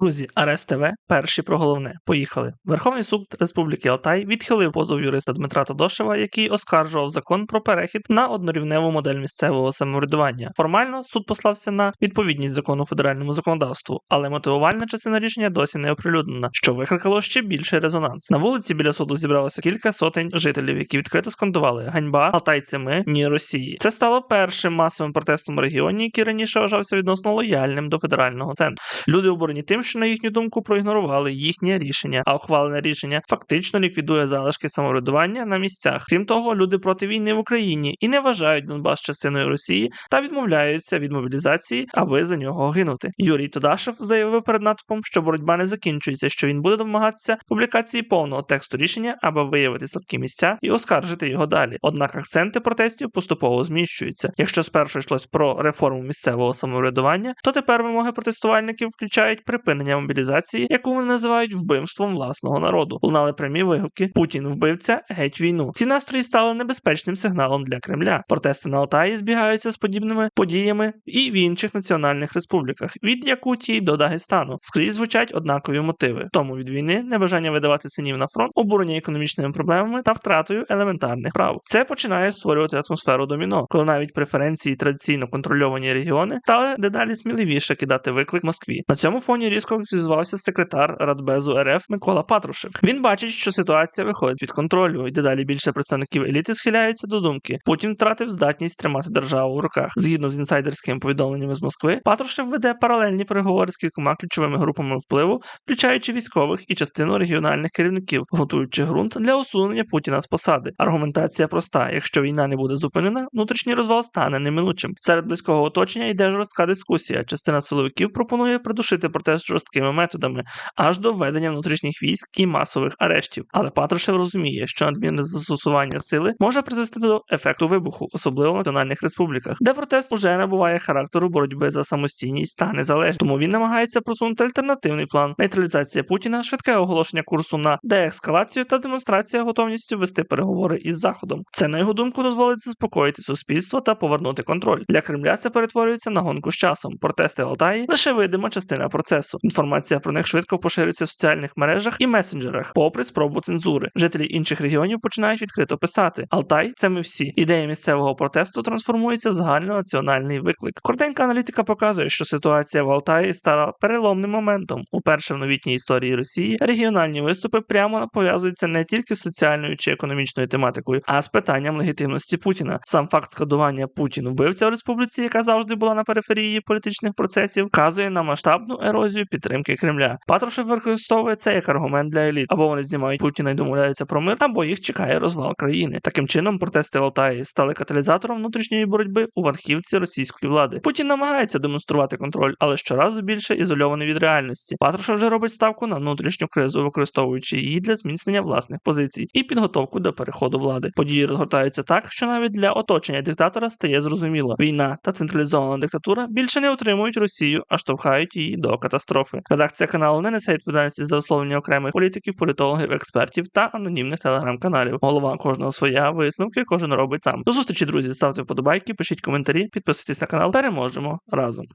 Друзі, Арест ТВ перші про головне. Поїхали. Верховний суд Республіки Алтай відхилив позов юриста Дмитра Тодошева, який оскаржував закон про перехід на однорівневу модель місцевого самоврядування. Формально суд послався на відповідність закону федеральному законодавству, але мотивувальна частина рішення досі не оприлюднена, що викликало ще більший резонанс. На вулиці біля суду зібралося кілька сотень жителів, які відкрито скандували ганьба Алтайці ми ні Росії. Це стало першим масовим протестом у регіоні, який раніше вважався відносно лояльним до федерального центру. Люди обурені тим, що на їхню думку проігнорували їхнє рішення, а ухвалене рішення фактично ліквідує залишки самоврядування на місцях. Крім того, люди проти війни в Україні і не вважають Донбас частиною Росії та відмовляються від мобілізації, аби за нього гинути. Юрій Тодашев заявив перед натовпом, що боротьба не закінчується, що він буде домагатися публікації повного тексту рішення, аби виявити слабкі місця і оскаржити його далі. Однак акценти протестів поступово зміщуються. Якщо спершу йшлось про реформу місцевого самоврядування, то тепер вимоги протестувальників включають припинення мобілізації, яку вони називають вбивством власного народу. Лунали прямі вигуки Путін вбивця геть війну. Ці настрої стали небезпечним сигналом для Кремля. Протести на Алтаї збігаються з подібними подіями і в інших національних республіках від Якутії до Дагестану. Скрізь звучать однакові мотиви. Тому від війни небажання видавати синів на фронт, обурення економічними проблемами та втратою елементарних прав. Це починає створювати атмосферу доміно, коли навіть преференції традиційно контрольовані регіони стали дедалі сміливіше кидати виклик Москві. На цьому фоні різко активізувався секретар Радбезу РФ Микола Патрушев. Він бачить, що ситуація виходить під контролю, і дедалі більше представників еліти схиляються до думки. Путін втратив здатність тримати державу в руках. Згідно з інсайдерськими повідомленнями з Москви, Патрушев веде паралельні переговори з кількома ключовими групами впливу, включаючи військових і частину регіональних керівників, готуючи ґрунт для усунення Путіна з посади. Аргументація проста: якщо війна не буде зупинена, внутрішній розвал стане неминучим. Серед близького оточення йде жорстка дискусія. Частина силовиків пропонує придушити протест жорсткими методами аж до введення внутрішніх військ і масових арештів. Але Патрушев розуміє, що надмірне застосування сили може призвести до ефекту вибуху, особливо в національних республіках, де протест уже набуває характеру боротьби за самостійність та незалежність. Тому він намагається просунути альтернативний план нейтралізація Путіна, швидке оголошення курсу на деескалацію та демонстрація готовністю вести переговори із заходом. Це на його думку дозволить заспокоїти суспільство та повернути контроль. Для Кремля це перетворюється на гонку з часом. Протести Алтаї лише видима частина процесу. Інформація про них швидко поширюється в соціальних мережах і месенджерах, попри спробу цензури. Жителі інших регіонів починають відкрито писати: Алтай це ми всі. Ідея місцевого протесту трансформується в загальнонаціональний виклик. Коротенька аналітика показує, що ситуація в Алтаї стала переломним моментом. Уперше в новітній історії Росії регіональні виступи прямо пов'язуються не тільки з соціальною чи економічною тематикою, а з питанням легітимності Путіна. Сам факт складування Путін вбивця в республіці, яка завжди була на периферії політичних процесів, вказує на масштабну ерозію підтримки Кремля. Патрушев використовує це як аргумент для еліт, або вони знімають Путіна і домовляються про мир, або їх чекає розвал країни. Таким чином, протести в Алтаї стали каталізатором внутрішньої боротьби у верхівці російської влади. Путін намагається демонструвати контроль, але щоразу більше ізольований від реальності. Патрушев вже робить ставку на внутрішню кризу, використовуючи її для зміцнення власних позицій і підготовку до переходу влади. Події розгортаються так, що навіть для оточення диктатора стає зрозуміло, війна та централізована диктатура більше не утримують Росію, а штовхають її до катастрофи. Редакція каналу не несе відповідальності за висловлення окремих політиків, політологів, експертів та анонімних телеграм-каналів. Голова кожного своя висновки кожен робить сам. До зустрічі, друзі. Ставте вподобайки, пишіть коментарі, підписуйтесь на канал. Переможемо разом.